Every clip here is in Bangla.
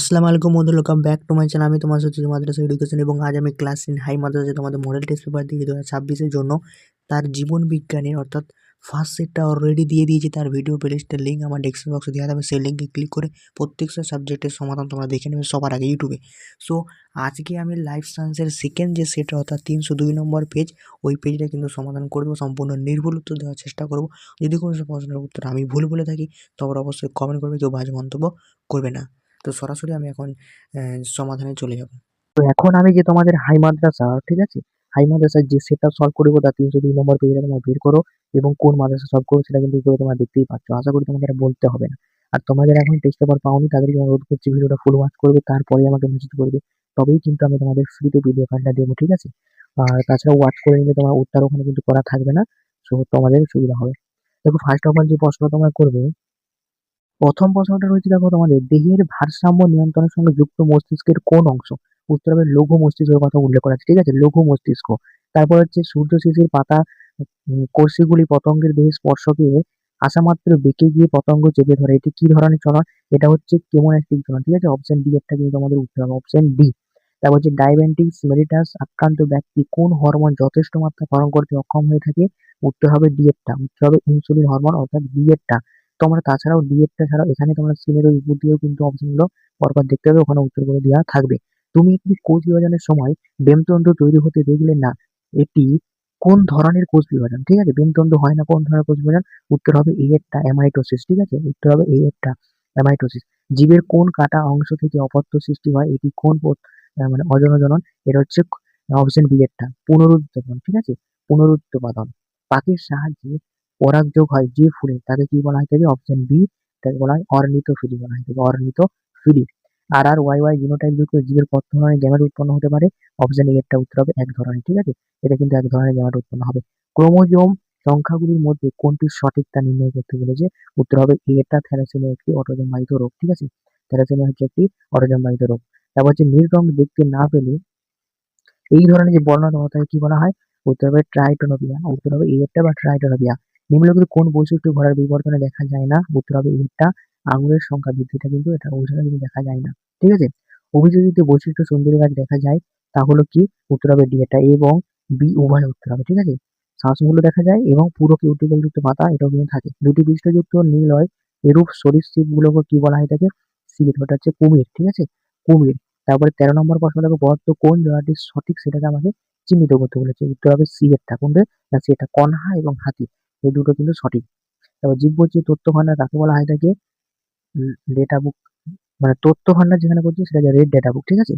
আসসালামু আলাইকুম বন্ধু welcome back to my channel আমি তোমার সাথে মাদ্রাসা এডুকেশন এবং আজ আমি ক্লাস ইন হাই মাদ্রাসা তোমাদের মডেল টেস্ট পেপার দিয়ে দু হাজার জন্য, তার জীবন বিজ্ঞানের অর্থাৎ ফার্স্ট সেটটা অলরেডি দিয়ে দিয়েছি, তার ভিডিও প্লেলিস্টের লিঙ্ক আমার ডেসক্রিপশন বক্সে দেওয়া থাকবে। সেই লিঙ্কে ক্লিক করে প্রত্যেকটা সাবজেক্টের সমাধান তোমরা দেখে নেবে সবার আগে ইউটিউবে সো আজকে আমি লাইফ সায়েন্সের সেকেন্ড যে সেট অর্থাৎ তিনশো দুই নম্বর পেজ ওই পেজটা কিন্তু সমাধান করে দেবো সম্পূর্ণ নির্ভুল উত্তর দেওয়ার চেষ্টা করব। যদি কোনো প্রশ্নের উত্তর আমি ভুল বলে থাকি, তবে অবশ্যই কমেন্ট করবে, কেউ বাজে মন্তব্য করবে না। তো সরাসরি আমি এখন সমাধানে চলে যাব। তো এখন আমি যে তোমাদের হাই মাদ্রাসা, ঠিক আছে? হাই মাদ্রাসার যে সেটটা সলভ করব তার তিনশো দুই নম্বর পেজটা তোমরা বের করো এবং কোন মাদ্রাসা সলভ করো সেটা কিন্তু তোমরা দেখতেই পাচ্ছ। আশা করি আর বলতে হবে না। আর তোমাদের এখন টেস্ট পেপার পাওনি, তাদেরকে অনুরোধ করছি ভিডিওটা ফুল ওয়াচ করবে, তারপরে আমাকে মেসেজ করবে। তবেই কিন্তু আমি তোমাদের ফ্রিতে ভিডিও ফাইলটা দেবো, ঠিক আছে? আর তাছাড়া ওয়াচ করে নিলে তোমার উত্তর ওখানে কিন্তু করা থাকবে না সো তোমাদের সুবিধা হবে। দেখো ফার্স্ট অফ অল যে প্রশ্ন তোমরা করবে প্রথম প্রশ্নটা রয়েছে দেখো তোমাদের দেহের ভারসাম্য নিয়ন্ত্রণের সঙ্গে যুক্ত মস্তিষ্কের কোন অংশ? উত্তর হবে লঘু মস্তিষ্কের কথা উল্লেখ করা আছে ঠিক আছে? লঘু মস্তিষ্ক। তারপর হচ্ছে সূর্য শিশির পাতা উম, কষিগুলি পতঙ্গের দেহে স্পর্শকে আসা মাত্র বেঁকে গিয়ে পতঙ্গ চেপে ধরে। এটি কি ধরনের চলন? এটা হচ্ছে কেমন একটি চলন ঠিক আছে? অপশন ডি একটা কিন্তু আমাদের উত্তর হবে অপশন ডি তারপর হচ্ছে ডায়াবেটিস মেলিটাস আক্রান্ত ব্যক্তি কোন হরমোন যথেষ্ট মাত্রা ক্ষরণ করতে অক্ষম হয়ে থাকে? উত্তর হবে ডি এরটা উত্তর হবে ইনসুলিন হরমোন অর্থাৎ ডি এরটা তোমরা তাছাড়াও ডি এরটা ছাড়াও এখানে তোমরা স্ক্রিনের ওই উপর দিয়েও কিন্তু অপশনগুলো পরপর দেখতে হবে ওখানে উত্তর করে দেওয়া থাকবে। তুমি একটি কোষ বিভাজনের সময় বেমতন্ত্র তৈরি হতে দেখলে না, এটি কোন ধরনের কোষ বিভাজন? ঠিক আছে, বেমতন্ত্র হয় না কোন ধরনের কোষ বিভাজন? উত্তর হবে এ এরটা অ্যামাইটোসিস ঠিক আছে? উত্তর হবে এ এরটা অ্যামাইটোসিস জীবের কোন কাটা অংশ থেকে অপত্য সৃষ্টি হয়, এটি কোন মানে অজনজনন এটা হচ্ছে অপশন বি এরটা পুনরুত্পাদন ঠিক আছে? পুনরুৎপাদন। পাখির সাহায্যে পরাগযোগ হয় যে ফুলে, তাকে কি বলা হয়? থাকে অপশন বি তাকে বলা হয় অর্নিথোফিলি বলা হয় থাকে ornithophily R R Y Y genotype যুক্ত জীবের কত ধরনের গ্যামেট উৎপন্ন হতে পারে। অপশন এ এরটা উত্তর হবে এক ধরনের, ঠিক আছে? এটা কিন্তু এক ধরনের গ্যামেট উৎপন্ন হবে। ক্রোমোজোম সংখ্যাগুলির মধ্যে কোনটি সঠিক তা নির্ণয় করতে বলেছে? উত্তর হবে এটা থ্যালাসেমিয়া একটি অটোজোম বাহিত রোগ, ঠিক আছে? থ্যালাসেমিয়া হচ্ছে একটি অটোজোম বাহিত রোগ। তারপর হচ্ছে নীল রং দেখতে না পেলে এই ধরনের যে বর্ণনা, তাকে কি বলা হয়? উত্তর হবে ট্রাইটোনোপিয়া উত্তর হবে এরটা বা ট্রাইটোনোপিয়া নিম্নলিখিত কোন বৈশিষ্ট্য ঘোড়ার বিবর্তনে দেখা যায় না উত্তর হবে এরটা আঙুলের সংখ্যা বৃদ্ধিটা কিন্তু এটা ওইখানে কিন্তু দেখা যায় না। ঠিক আছে? অভিযোজিত বৈশিষ্ট্য সুন্দরী গাছ দেখা যায় তা হলো কি? উত্তর হবে ডি এটা, এবং বি উভয় উত্তর হবে ঠিক আছে? শ্বাসমূল্য দেখা যায়, এবং পুরো কিউটিকল যুক্ত পাতা, এটাও কিন্তু থাকে। দুটি পৃষ্ঠযুক্ত নীল হয়, এরূপ সরীসৃপ গুলোকে কি বলা হয় থাকে সিলিট, ওটা হচ্ছে কুমির, ঠিক আছে? কুমির। তারপরে তেরো নম্বর প্রশ্ন দেখো বর্ত কোন জোড়াটি সঠিক সেটাকে আমাকে চিহ্নিত করতে বলেছে? উত্তর হবে সি এরটা কোনটা? না সি এটা কনহা এবং হাতি। এই দুটো কিন্তু সঠিক। তারপর জীববৈচিত্র্য তথ্য ভান্ডার কাকে বলা হয় থাকে ডেটা বুক মানে তথ্য ভান্ডার যেখানে করছি সেটা রেড ডেটা বুক ঠিক আছে?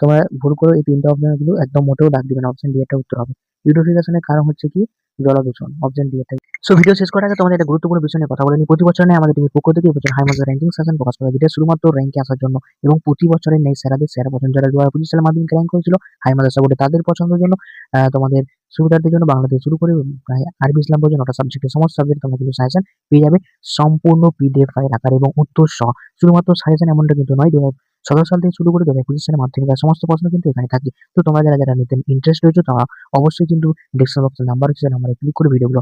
তোমরা ভুল করে এই তিনটা অপশন কিন্তু একদম মোটেও ডাক দিবে না অপশন ডি একটা উত্তর হবে। ইউটোফিকেশনের কারণ হচ্ছে কি? জলদূষণ অপশন ডি একটা। সো ভিডিও শেষ করার আগে তোমাদের একটা গুরুত্বপূর্ণ বিষয় নিয়ে কথা বলে নিই। প্রতি বছর আমাদের টিভির পক্ষ থেকে এবছর হাই মার্কেট র্যাঙ্কিং সেশন প্রকাশ করা যেটা শুধুমাত্র র্যাঙ্কে আসার জন্য এবং প্রতি বছরের নেই সেরাদের সেরা পছন্দ যারা দু হাজার পঁচিশ সালে মাধ্যমিক র্যাঙ্ক করেছিল হাই মাদ্রাসা বোর্ডে তাদের পছন্দের জন্য তোমাদের সুবিধার্থের জন্য বাংলা থেকে শুরু করে। প্রায় আরবি ইসলাম পর্যন্ত নটা সাবজেক্টের সমস্ত সাবজেক্ট তোমরা কিন্তু সাজেশন পেয়ে যাবে। সম্পূর্ণ পিডিএফ ফাইল আকার এবং উত্তর সহ। শুধুমাত্র সাজেশন এমনটা কিন্তু নয় দু সতেরো সাল থেকে শুরু করে দু হাজার পঁচিশ সালের মাধ্যমিক সমস্ত প্রশ্ন কিন্তু এখানে থাকে। তো তোমরা যারা যারা নিতে ইন্টারেস্ট রয়েছে, তারা অবশ্যই কিন্তু ডিসক্রিপশন বক্সের নাম্বার হচ্ছে নাম্বারে ক্লিক করে ভিডিওগুলো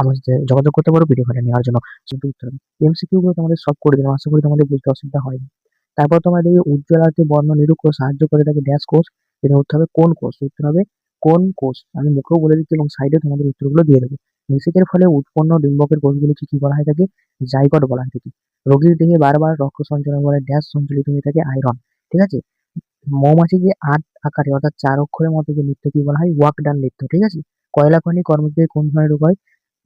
আমার সাথে যোগাযোগ করতে পারো ভিডিও ফাইলটা নেওয়ার জন্য। উত্তর। এমসিকিউ গুলো তোমাদের সব করে দিলাম। আশা করি তোমাদের বুঝতে অসুবিধা হয়নি। তারপর তোমাদের উজ্জ্বলাতে বর্ণ নিরূপণ সাহায্য করে থাকে ড্যাশ কোর্স এটা উত্তর হবে কোন কোর্স উত্তর হবে কোন কোষ? আমি মুখেও বলে দিচ্ছি এবং সাইডে তোমাদের উত্তরগুলো দিয়ে দেবো। নিষেকের ফলে উৎপন্ন ডিম্বকের কোষগুলিকে কি বলা হয় থাকে জাইগট বলা হয় থাকে রোগীর দেহে বারবার রক্ত সঞ্চালন করে ড্যাশ সঞ্চালিত হয়ে থাকে আয়রন। ঠিক আছে? মৌমাছি যে আট আকারে, অর্থাৎ চার অক্ষরের মতো যে নৃত্য কি বলা হয়? ওয়াক ডান নৃত্য। ঠিক আছে? কয়লা খনি কর্মচারী কোন ধরনের রোগ হয়?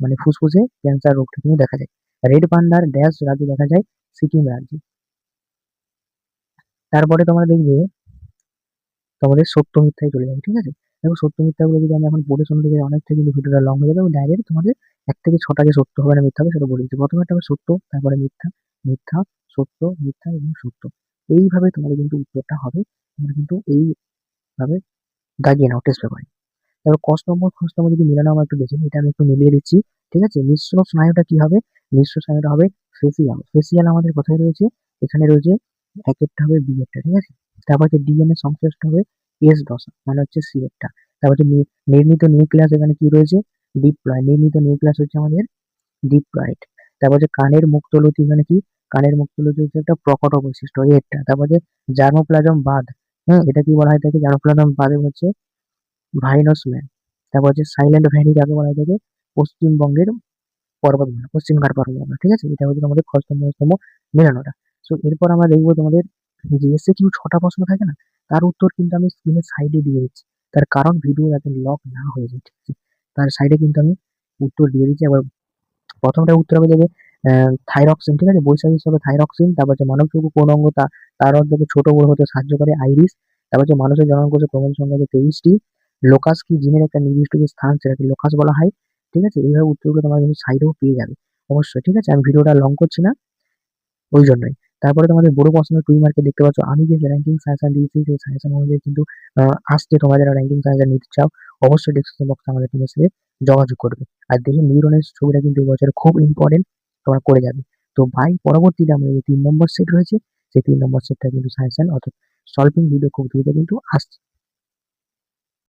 মানে ফুসফুসে ক্যান্সার রোগটা কিন্তু দেখা যায়। রেড পান্ডার ড্যাশ রাজ্যে দেখা যায় সিকিম রাজ্যে। তারপরে তোমরা দেখবে তোমাদের সত্য মিথ্যায় চলে যাবে। ঠিক আছে? দেখো সত্য মিথ্যাগুলো যদি আমি এখন পড়ে শুনতে যাই অনেকটা কিন্তু ভিডিওটা লং হয়ে যাবে এবং ডাইরেক্ট তোমাদের এক থেকে ছটা যে সত্য হবে না মিথ্যা হবে সেটা বলে দিচ্ছি। প্রথমে একটা হবে সত্য, তারপরে মিথ্যা মিথ্যা, সত্য, মিথ্যা এবং সত্য। এইভাবে তোমাদের কিন্তু উত্তরটা হবে। তোমরা কিন্তু এইভাবে দাগিয়ে নাও টেস্ট পেপারে তারপর কষ্ট নম্বর খোঁজ নম্বর যদি মিলানো আমার একটু দেখি এটা আমি একটু মিলিয়ে দিচ্ছি, ঠিক আছে? মিশ্র স্নায়ুটা কি হবে? মিশ্র স্নায়ুটা হবে ফেসিয়াল ফেসিয়াল আমাদের কোথায় রয়েছে? এখানে রয়েছে এক একটা হবে বি একটা, ঠিক আছে? তারপর হচ্ছে ডিএনএ সংশ্লিষ্ট হবে এস দশা মানে হচ্ছে সি একটা তারপর হচ্ছে নির্মিত নিউক্লিয়াস এখানে কি রয়েছে? ডিপ্লয় নির্মিত নিউক্লিয়াস হচ্ছে আমাদের ডিপ্লয়েড তারপর হচ্ছে কানের মুক্তলতি এখানে কি? কানের মুক্তলতি হচ্ছে একটা প্রকট বৈশিষ্ট্য এটা তারপর যে জার্মোপ্লাজম বাদ হ্যাঁ এটা কি বলা হয় থাকে জার্মোপ্লাজম বাদে হচ্ছে ভাইনোসম্যান তারপর হচ্ছে সাইলেন্ট ভ্যালি যাকে বলা হয় থাকে পশ্চিমবঙ্গের পর্বত পর্বতমালা, পশ্চিমঘাট পর্বতমালা, ঠিক আছে? এটা হচ্ছে তোমাদের খস্তম মস্তম মেলানোটা। সো এরপর আমরা দেখব তোমাদের যে এসে কিউ ছটা প্রশ্ন থাকে না? তার উত্তর কিন্তু আমি স্ক্রিনের সাইডে দিয়ে দিচ্ছি। তার কারণ ভিডিও যাতে লক না হয়ে যায়, ঠিক আছে? তার সাইডে কিন্তু আমি উত্তর দিয়ে দিচ্ছি। আবার প্রথমটা উত্তর হবে দেবে থাইরক্সিন ঠিক আছে? বৈশাখ হিসাবে থাইরক্সিন তারপর হচ্ছে মানবচক্ষু কোন অঙ্গ তা, তার অর্ধকে ছোট বড় হতে সাহায্য করে আইরিস তারপর হচ্ছে মানুষের জননকোষে ক্রোমোজোম সংখ্যা যে তেইশটি। লোকাস কি? জিনের একটা নির্দিষ্ট যে স্থান, সেটাকে লোকাস বলা হয়, ঠিক আছে? এইভাবে উত্তরগুলো তোমার কিন্তু সাইডেও পেয়ে যাবে। অবশ্যই, ঠিক আছে? আমি ভিডিওটা লং করছি না, ওই জন্যই। তারপরে তোমাদের বড় পছন্দের টুই মার্কে দেখতে পাচ্ছ। আমি যে র্যাঙ্কিং সাজেশন দিয়েছি, সেই সাজেশন অনুযায়ী কিন্তু আসছে তোমরা যারা র্যাঙ্কিং সাজেশন নিতে চাও, অবশ্যই ডিসক্রিপশন বক্সে আমাদের টিমের সাথে যোগাযোগ করবে। আর দেখি নিউরনের ছবিটা কিন্তু এবছর খুব ইম্পর্টেন্ট তোমরা করে যাবে। তো ভাই, পরবর্তীতে আমাদের যে তিন নম্বর সেট রয়েছে, সেই তিন নম্বর সেটটা কিন্তু সাজেশন অর্থাৎ সলভিং ভিডিও খুব দ্রুত কিন্তু আসছে।